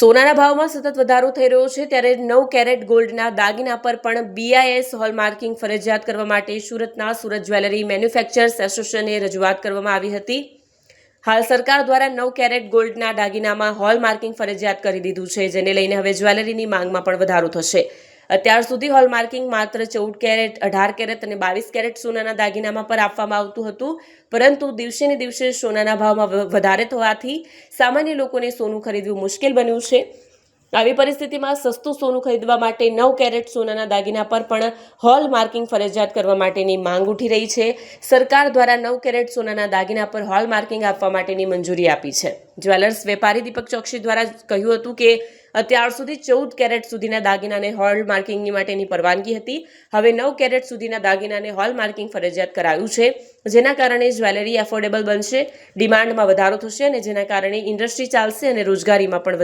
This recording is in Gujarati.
સોનાના ભાવમાં સતત વધારો થઈ રહ્યો છે, ત્યારે નવ કેરેટ ગોલ્ડના દાગીના પર પણ બીઆઈએસ હોલમાર્કિંગ ફરજિયાત કરવા માટે સુરતના સુરત જ્વેલરી મેન્યુફેક્ચરર્સ એસોસિએશને રજૂઆત કરવામાં આવી હતી. હાલ સરકાર દ્વારા નવ કેરેટ ગોલ્ડના દાગીનામાં હોલમાર્કિંગ ફરજિયાત કરી દીધું છે, જેને લઈને હવે જ્વેલરીની માંગમાં પણ વધારો થશે. અત્યાર સુધી હોલમાર્કિંગ માત્ર ચૌદ કેરેટ, અઢાર કેરેટ અને બાવીસ કેરેટ સોનાના દાગીનામાં પર આપવામાં આવતું હતું. પરંતુ દિવસે ને દિવસે સોનાના ભાવમાં વધારે થવાથી સામાન્ય લોકોને સોનું ખરીદવું મુશ્કેલ બન્યું છે. આવી પરિસ્થિતિમાં સસ્તું સોનું ખરીદવા માટે નવ કેરેટ સોનાના દાગીના પર પણ હોલ માર્કિંગ ફરજિયાત કરવા માટેની માંગ ઉઠી રહી છે. સરકાર દ્વારા નવ કેરેટ સોનાના દાગીના પર હોલ માર્કિંગ આપવા માટેની મંજૂરી આપી છે. જ્વેલર્સ વેપારી દીપક ચોકસી દ્વારા કહ્યું હતું કે, અત્યાર સુધી ચૌદ કેરેટ સુધીના દાગીનાને હોલ માર્કિંગની માટેની પરવાનગી હતી. હવે નવ કેરેટ સુધીના દાગીનાને હોલ માર્કિંગ ફરજિયાત કરાયું છે. જેના કારણે જ્વેલરી એફોર્ડેબલ બનશે, ડિમાન્ડમાં વધારો થશે અને જેના કારણે ઇન્ડસ્ટ્રી ચાલશે અને રોજગારીમાં પણ